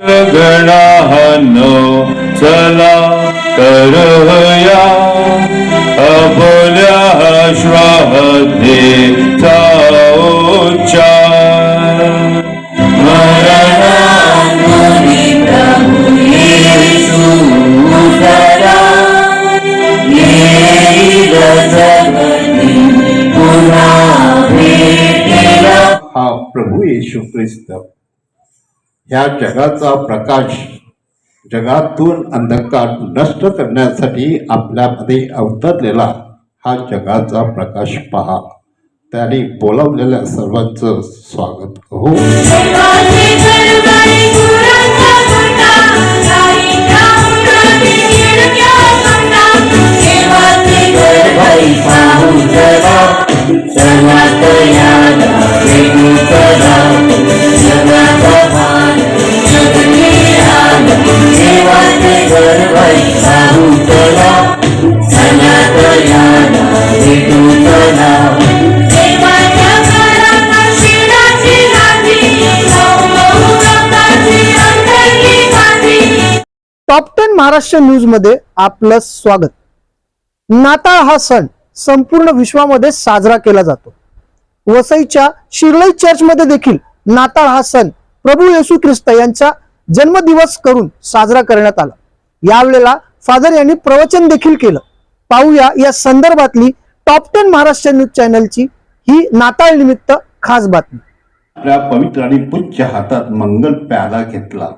गणानो चला करूया अबोल्या श्वाहतेचा उच्चार मरणामुनी प्रभु येशू उतरा येईल जगती पुन्हा भेटीला। हा प्रभू येशू ख्रिस्त. ह्या जगाचा प्रकाश जगातून अंधकार नष्ट करण्यासाठी आपल्यामध्ये अवतरलेला हा जगाचा प्रकाश पहा. त्याने बोलावलेल्या सर्वांचं स्वागत हो Thank you. Top ten Maharashtra न्यूजमध्ये आपलं स्वागत. नाताळ हा सण संपूर्ण विश्वामध्ये साजरा केला जातो. वसईच्या शिर्लई चर्चमध्ये देखील नाताळ हा सण प्रभू येशू ख्रिस्त यांचा जन्मदिवस करून साजरा करण्यात आला. यावेळेला फादर यांनी प्रवचन देखील केलं. पाहूया या संदर्भातली टॉप टेन महाराष्ट्र न्यूज चॅनलची ही नाताळ निमित्त खास बातमी. आपल्या पवित्र आणि पूज्य हातात मंगल प्याला घेतला.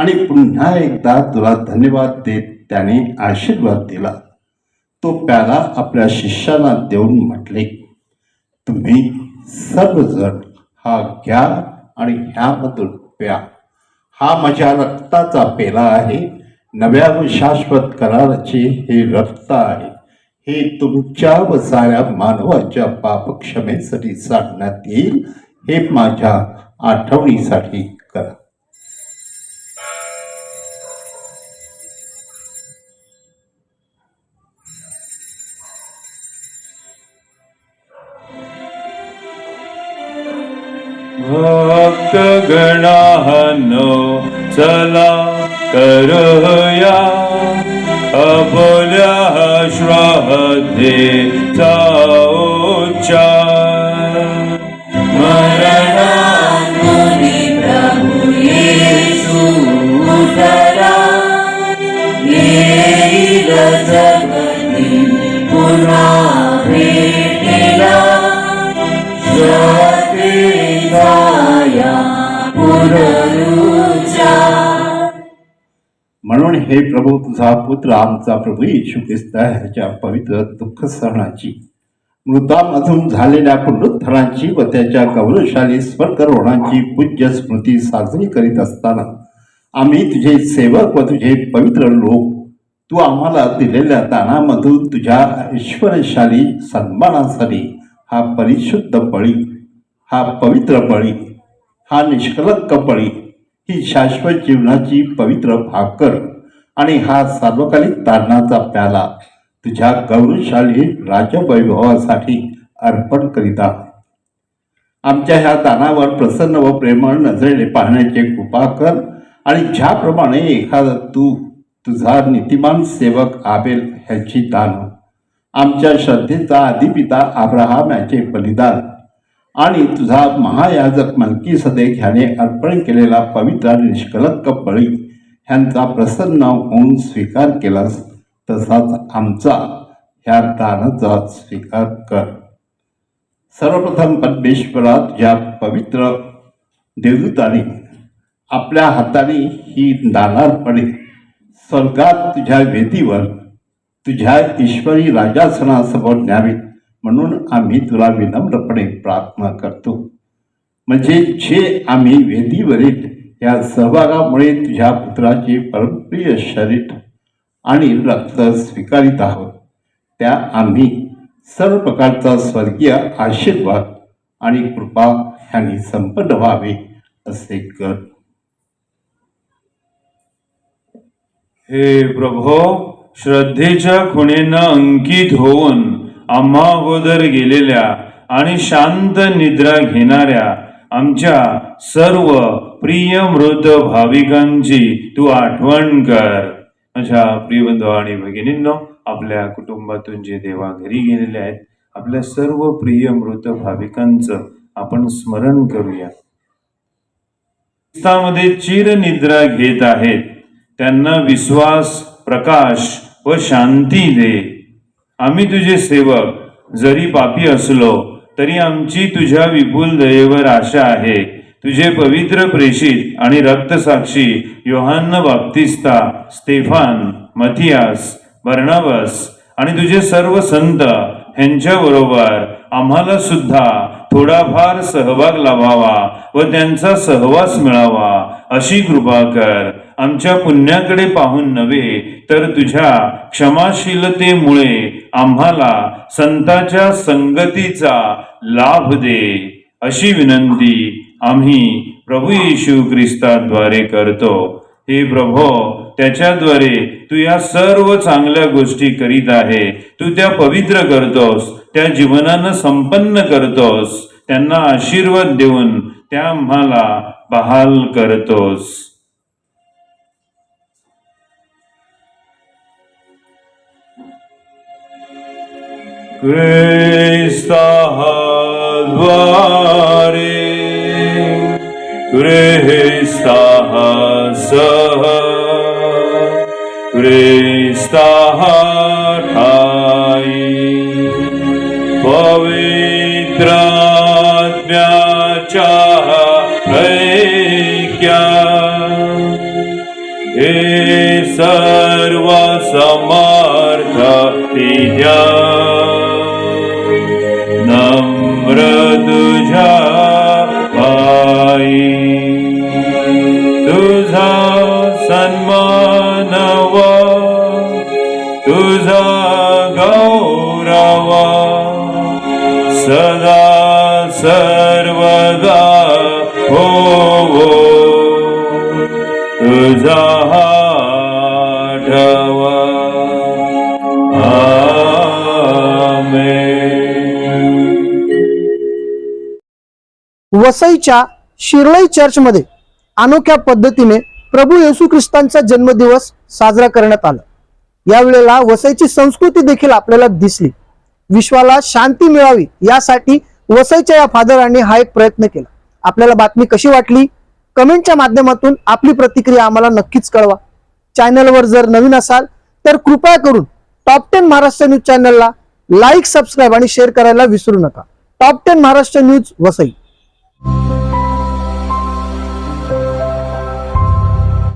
आणि पुन्हा एकदा तुला धन्यवाद देत त्याने आशीर्वाद दिला. तो प्याला आपल्या शिष्याला देऊन म्हटले तुम्ही सर्वजण हा घ्या आणि ह्यामधून प्या. हा माझ्या रक्ताचा पेला आहे. नव्या व शाश्वत कराराचे हे रक्त आहे. हे तुमच्या व साऱ्या मानवाच्या पापक्षमेसाठी सांगण्यात येईल. हे माझ्या आठवणीसाठी करा. एक गणानो चला करूया अबोल्या श्वाहतेचा हे प्रभू तुझा पुत्र आमचा प्रभू येशू ख्रिस्त ह्याच्या पवित्र दुःख सहनाची मृतामधून झालेल्या पुनरुत्थानाची व त्याच्या गौरवशाली स्वर्गरोहणांची पूज्य स्मृती साजरी करीत असताना आम्ही तुझे सेवक व तुझे पवित्र लोक तू आम्हाला दिलेल्या दानामधून तुझ्या ऐश्वर्यशाली सन्मानासाठी हा परिशुद्ध बळी हा पवित्र बळी हा निष्कलंक बळी ही शाश्वत जीवनाची पवित्र भाकर आणि हा सार्वकालिक तारणाचा प्याला. तुझ्या गौरवशाली राजवैभवासाठी अर्पण करीत आहोत आमच्या ह्या दानावर प्रसन्न व प्रेमळ नजरेने पाहण्याचे कृपा कर आणि ज्याप्रमाणे एखादा तू तुझा नीतिमान सेवक आबेल ह्याची दान हो. आमच्या श्रद्धेचा आदिपिता आब्राहाम याचे बलिदान. आणि तुझा महायाजक मलकी सदैक ह्याने अर्पण केलेला पवित्र निष्कलक निष्कलंक बळी ह्यांचा प्रसन्न होऊन स्वीकार केलास तसाच आमचा ह्या दानाचा स्वीकार कर. सर्वप्रथम परमेश्वरात तुझ्या पवित्र देवदूताने आपल्या हाताने ही दानार्पणे स्वर्गात तुझ्या वेदीवर तुझ्या ईश्वरी राजासनासमोर न्यावीत म्हणून आम्ही तुला विनम्रपणे प्रार्थना करतो. म्हणजे जे आम्ही वेदीवरील या सहभागामुळे तुझ्या पुत्राचे परमप्रिय शरीर आणि रक्त स्वीकारित आहोत. त्या आम्ही सर्व प्रकारचा स्वर्गीय आशीर्वाद आणि कृपा ह्यांनी संपन्न व्हावे असे कर. हे प्रभो श्रद्धेच्या खुणेनं अंकित होऊन आम्हा अगोदर गेलेल्या आणि शांत निद्रा घेणाऱ्या आमच्या सर्व प्रिय मृत भाविकांची तू आठवण कर. माझ्या प्रिय बंधू आणि भगिनींनो आपल्या कुटुंबातून जे देवा घरी गेलेले आहेत आपल्या सर्व प्रिय मृत भाविकांचं आपण स्मरण करूया. ख्रिस्तामध्ये चिरनिद्रा घेत आहेत. त्यांना विश्वास प्रकाश व शांती दे. आम्ही तुझे सेवक जरी पापी असलो तरी आमची तुझ्या विपुल दयेवर आशा आहे. तुझे पवित्र प्रेषित आणि रक्तसाक्षी योहान्न बाप्तिस्ता स्तेफान मथियास बर्णावस आणि तुझे सर्व संत ह्यांच्याबरोबर आम्हाला सुद्धा थोडाफार सहभाग लाभावा व त्यांचा सहवास मिळावा अशी कृपा कर. आमच्या पुण्याकडे पाहून नव्हे तर तुझ्या क्षमाशीलतेमुळे आम्हाला संताच्या संगतीचा लाभ दे. अशी विनंती आम्ही प्रभू येशू ख्रिस्ताद्वारे करतो. हे प्रभो त्याच्याद्वारे तू या सर्व चांगल्या गोष्टी करीत आहे. तू त्या पवित्र करतोस त्या जीवनानं संपन्न करतोस. त्यांना आशीर्वाद देऊन त्या आम्हाला बहाल करतोस. द्वारे गृहस्थः सह गृहस्थः ठाई पवित्रात्म्याच्या ऐक्या हे सर्व समर्थ तुझा वसईच्या शिरळई चर्चमध्ये अनोख्या पद्धतीने प्रभू येशू ख्रिस्तांचा जन्मदिवस साजरा करण्यात आला. यावेळेला वसईची संस्कृती देखील आपल्याला दिसली. विश्वाला शांती मिळावी यासाठी वसईच्या या फादरांनी हा एक प्रयत्न केला. आपल्याला बातमी कशी वाटली? कमेंटच्या माध्यमातून आपली प्रतिक्रिया आम्हाला नक्कीच कळवा. चॅनलवर जर नवीन असाल तर कृपया करून टॉप टेन महाराष्ट्र न्यूज चॅनलला लाईक सबस्क्राईब आणि शेअर करायला विसरू नका. Top ten Maharashtra news Vasai.